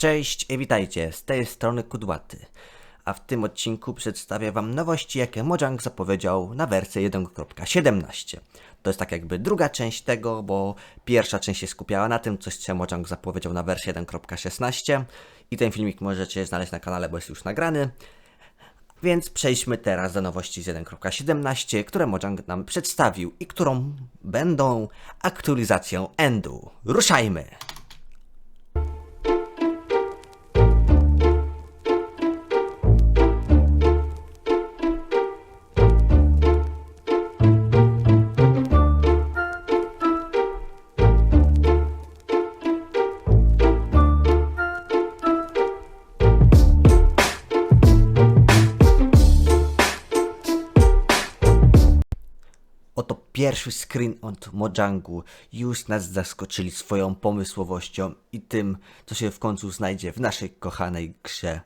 Cześć i witajcie, z tej strony Kudłaty. A w tym odcinku przedstawię Wam nowości, jakie Mojang zapowiedział na wersję 1.17. To jest tak jakby druga część tego, bo pierwsza część się skupiała na tym, coś co Mojang zapowiedział na wersję 1.16 i ten filmik możecie znaleźć na kanale, bo jest już nagrany. Więc przejdźmy teraz do nowości z 1.17, które Mojang nam przedstawił i którą będą aktualizacją Endu. Ruszajmy! Oto pierwszy screen od Mojangu. Już nas zaskoczyli swoją pomysłowością i tym, co się w końcu znajdzie w naszej kochanej grze.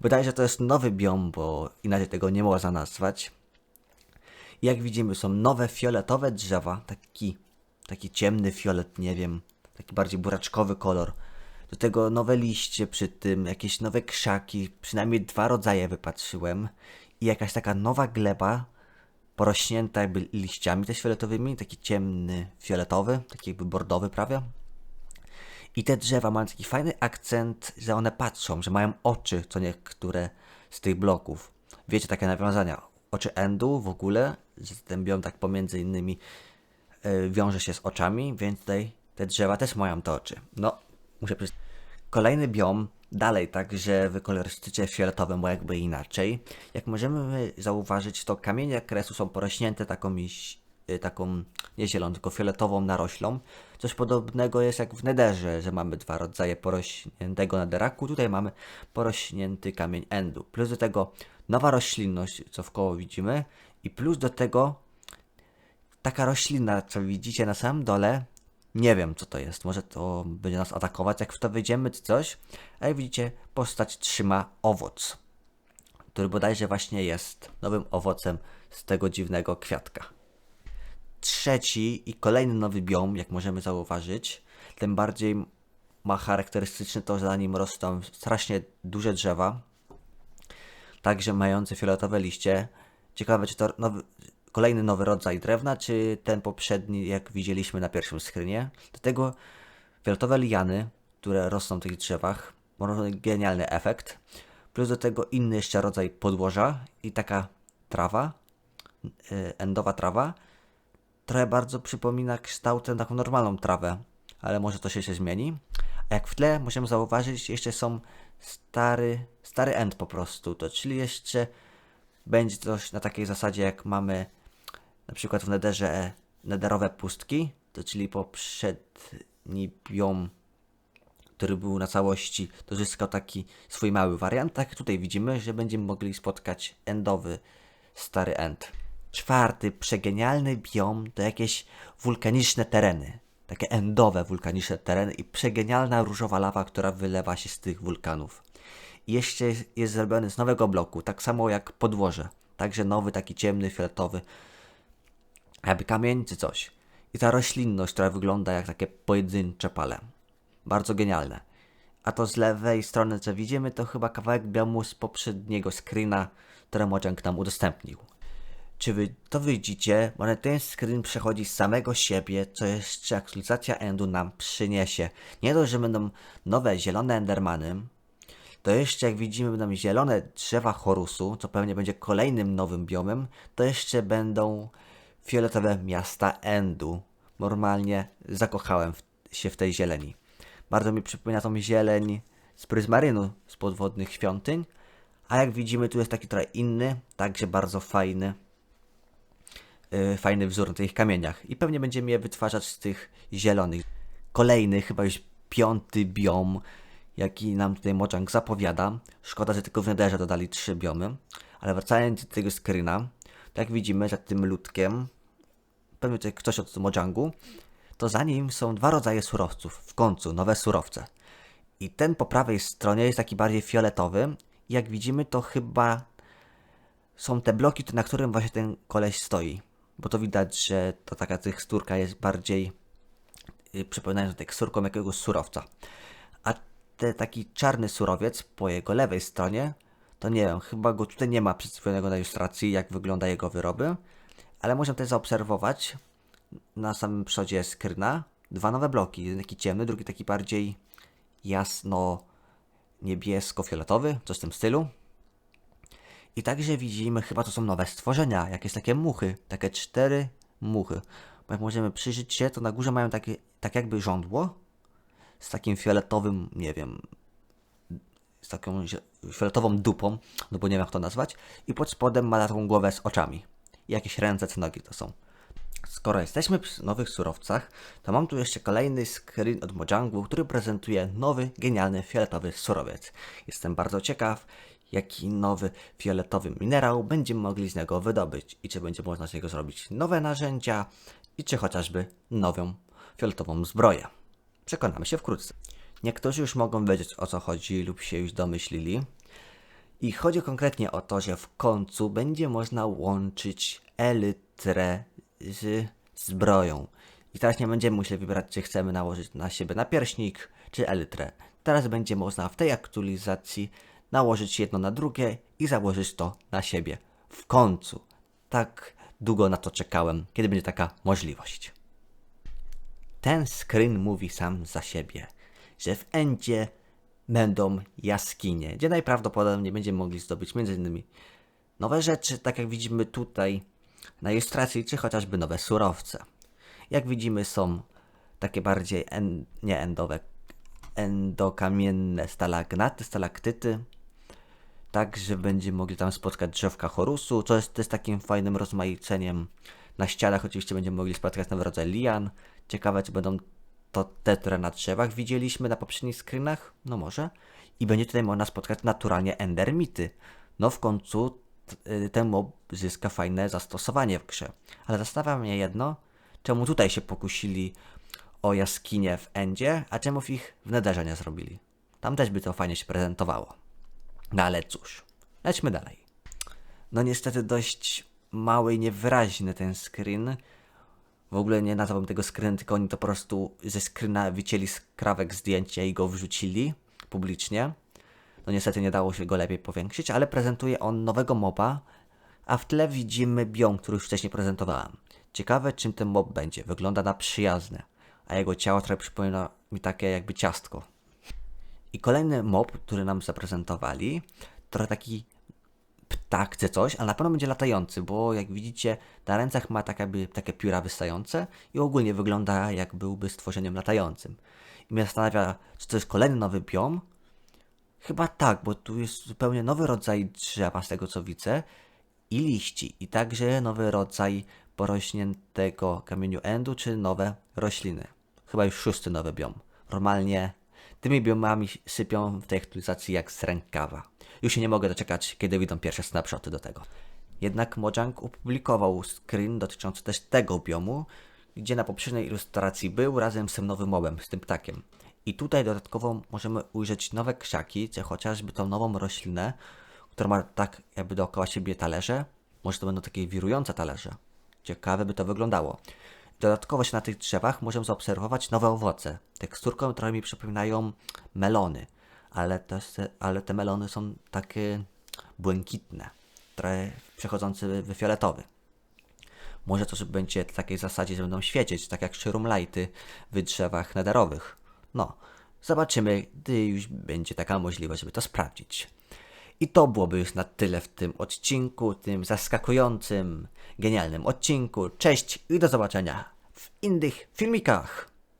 Bodajże to jest nowy biom, bo inaczej tego nie można nazwać. Jak widzimy, są nowe fioletowe drzewa, taki, taki ciemny fiolet, nie wiem, taki bardziej buraczkowy kolor. Do tego nowe liście przy tym, jakieś nowe krzaki, przynajmniej dwa rodzaje wypatrzyłem. I jakaś taka nowa gleba, porośnięta jakby liściami też fioletowymi, taki ciemny fioletowy, taki jakby bordowy prawie. I te drzewa mają taki fajny akcent, że one patrzą, że mają oczy, co niektóre z tych bloków. Wiecie, takie nawiązania. Oczy Endu w ogóle, że ten biom tak pomiędzy innymi yy, wiąże się z oczami, więc tutaj te drzewa też mają te oczy. No, muszę przyznać. Kolejny biom, dalej także w kolorystyce fioletowym, bo jakby inaczej. Jak możemy zauważyć, to kamienie kresu są porośnięte taką, y, taką nie zieloną, tylko fioletową naroślą. Coś podobnego jest jak w nederze, że mamy dwa rodzaje porośniętego nederaku. Tutaj mamy porośnięty kamień endu. Plus do tego nowa roślinność, co w koło widzimy. I plus do tego taka roślina, co widzicie na samym dole, nie wiem co to jest. Może to będzie nas atakować, jak w to wyjdziemy, czy coś. A jak widzicie, postać trzyma owoc, który bodajże właśnie jest nowym owocem z tego dziwnego kwiatka. Trzeci i kolejny nowy biom, jak możemy zauważyć, tym bardziej ma charakterystyczne to, że na nim rosną strasznie duże drzewa, także mające fioletowe liście. Ciekawe, czy to nowy, kolejny nowy rodzaj drewna, czy ten poprzedni, jak widzieliśmy na pierwszym screenie. Do tego liany, które rosną w tych drzewach, mają genialny efekt. Plus do tego inny jeszcze rodzaj podłoża i taka trawa, yy, endowa trawa. Trochę bardzo przypomina kształtem taką normalną trawę, ale może to się jeszcze zmieni. A jak w tle możemy zauważyć, jeszcze są stary, stary end po prostu, to czyli jeszcze będzie coś na takiej zasadzie, jak mamy na przykład w nederze nederowe pustki, to czyli poprzedni biom, który był na całości, to zyskał taki swój mały wariant. Tak tutaj widzimy, że będziemy mogli spotkać endowy stary end. Czwarty, przegenialny biom to jakieś wulkaniczne tereny. Takie endowe wulkaniczne tereny i przegenialna różowa lawa, która wylewa się z tych wulkanów. I jeszcze jest zrobiony z nowego bloku, tak samo jak podłoże. Także nowy, taki ciemny, fioletowy, jakby kamień czy coś. I ta roślinność, która wygląda jak takie pojedyncze pale. Bardzo genialne. A to z lewej strony, co widzimy, to chyba kawałek biomu z poprzedniego screena, który Mojang nam udostępnił. Czy wy to widzicie? Może ten screen przechodzi z samego siebie, co jeszcze aktualizacja Endu nam przyniesie. Nie dość, że będą nowe zielone Endermany, to jeszcze jak widzimy będą zielone drzewa Horusu, co pewnie będzie kolejnym nowym biomem, to jeszcze będą fioletowe miasta Endu. Normalnie zakochałem w, się w tej zieleni. Bardzo mi przypomina tą zieleń z pryzmarynu z podwodnych świątyń. A jak widzimy, tu jest taki trochę inny, także bardzo fajny. Yy, fajny wzór na tych kamieniach. I pewnie będziemy je wytwarzać z tych zielonych. Kolejny, chyba już piąty biom, jaki nam tutaj Mojang zapowiada. Szkoda, że tylko w Netherze dodali trzy biomy. Ale wracając do tego screena, to jak widzimy za tym ludkiem, pewnie tutaj ktoś od Mojangu, to za nim są dwa rodzaje surowców. W końcu nowe surowce. I ten po prawej stronie jest taki bardziej fioletowy. Jak widzimy, to chyba są te bloki, na którym właśnie ten koleś stoi. Bo to widać, że to taka teksturka jest bardziej yy, przypominająca teksturką jakiegoś surowca. A ten taki czarny surowiec po jego lewej stronie, to nie wiem, chyba go tutaj nie ma przedstawionego na ilustracji, jak wygląda jego wyroby, ale możemy też zaobserwować na samym przodzie skryna dwa nowe bloki. Jeden taki ciemny, drugi taki bardziej jasno niebiesko-fioletowy, coś w tym stylu. I także widzimy, chyba to są nowe stworzenia, jakieś takie muchy, takie cztery muchy. Jak możemy przyjrzeć się, to na górze mają takie, tak jakby żądło z takim fioletowym, nie wiem, z taką fioletową dupą, no bo nie wiem jak to nazwać. I pod spodem ma taką głowę z oczami. Jakieś ręce czy nogi to są. Skoro jesteśmy przy nowych surowcach, to mam tu jeszcze kolejny screen od Mojangu, który prezentuje nowy, genialny, fioletowy surowiec. Jestem bardzo ciekaw, jaki nowy fioletowy minerał będziemy mogli z niego wydobyć i czy będzie można z niego zrobić nowe narzędzia i czy chociażby nową fioletową zbroję. Przekonamy się wkrótce. Niektórzy już mogą wiedzieć o co chodzi lub się już domyślili. I chodzi konkretnie o to, że w końcu będzie można łączyć elytrę z zbroją. I teraz nie będziemy musieli wybrać, czy chcemy nałożyć na siebie napierśnik, czy elytrę. Teraz będzie można w tej aktualizacji nałożyć jedno na drugie i założyć to na siebie. W końcu. Tak długo na to czekałem, kiedy będzie taka możliwość. Ten screen mówi sam za siebie, że w Endzie będą jaskinie, gdzie najprawdopodobniej będziemy mogli zdobyć m.in. nowe rzeczy, tak jak widzimy tutaj na ilustracji, czy chociażby nowe surowce. Jak widzimy są takie bardziej en, nie endowe, endokamienne stalagnaty, stalaktyty, tak, że będziemy mogli tam spotkać drzewka chorusu, co jest też takim fajnym rozmaiceniem. Na ścianach oczywiście będziemy mogli spotkać nowy rodzaj lian. Ciekawe, czy będą to te, które na drzewach widzieliśmy na poprzednich screenach? No może. I będzie tutaj można spotkać naturalnie endermity. No w końcu y, ten mob zyska fajne zastosowanie w grze. Ale zastanawia mnie jedno, czemu tutaj się pokusili o jaskinie w Endzie, a czemu ich w nie zrobili. Tam też by to fajnie się prezentowało. No ale cóż, lećmy dalej. No niestety dość mały i niewyraźny ten screen. W ogóle nie nazwałbym tego screen, tylko oni to po prostu ze screena wycięli skrawek zdjęcia i go wrzucili publicznie. No niestety nie dało się go lepiej powiększyć, ale prezentuje on nowego moba, a w tle widzimy biom, który już wcześniej prezentowałem. Ciekawe czym ten mob będzie. Wygląda na przyjazne, a jego ciało trochę przypomina mi takie jakby ciastko. I kolejny mob, który nam zaprezentowali, trochę taki ptak czy coś, ale na pewno będzie latający, bo jak widzicie, na rękach ma tak jakby takie pióra wystające i ogólnie wygląda jak byłby stworzeniem latającym. I mnie zastanawia, czy to jest kolejny nowy biom? Chyba tak, bo tu jest zupełnie nowy rodzaj drzewa, z tego co widzę, i liści, i także nowy rodzaj porośniętego kamieniu endu, czy nowe rośliny. Chyba już szósty nowy biom. Normalnie tymi biomami sypią w tej aktualizacji jak z rękawa. Już się nie mogę doczekać, kiedy wyjdą pierwsze snapshoty do tego. Jednak Mojang opublikował screen dotyczący też tego biomu, gdzie na poprzedniej ilustracji był razem z tym nowym mobem, z tym ptakiem. I tutaj dodatkowo możemy ujrzeć nowe krzaki, czy chociażby tą nową roślinę, która ma tak jakby dookoła siebie talerze. Może to będą takie wirujące talerze. Ciekawe by to wyglądało. Dodatkowo się na tych drzewach możemy zaobserwować nowe owoce. Teksturką trochę mi przypominają melony, ale ale te melony są takie błękitne, trochę przechodzące w fioletowy. Może to będzie w takiej zasadzie, że będą świecieć, tak jak szyrumlajty w drzewach nederowych. No, zobaczymy, gdy już będzie taka możliwość, żeby to sprawdzić. I to byłoby już na tyle w tym odcinku, tym zaskakującym, genialnym odcinku. Cześć i do zobaczenia w innych filmikach.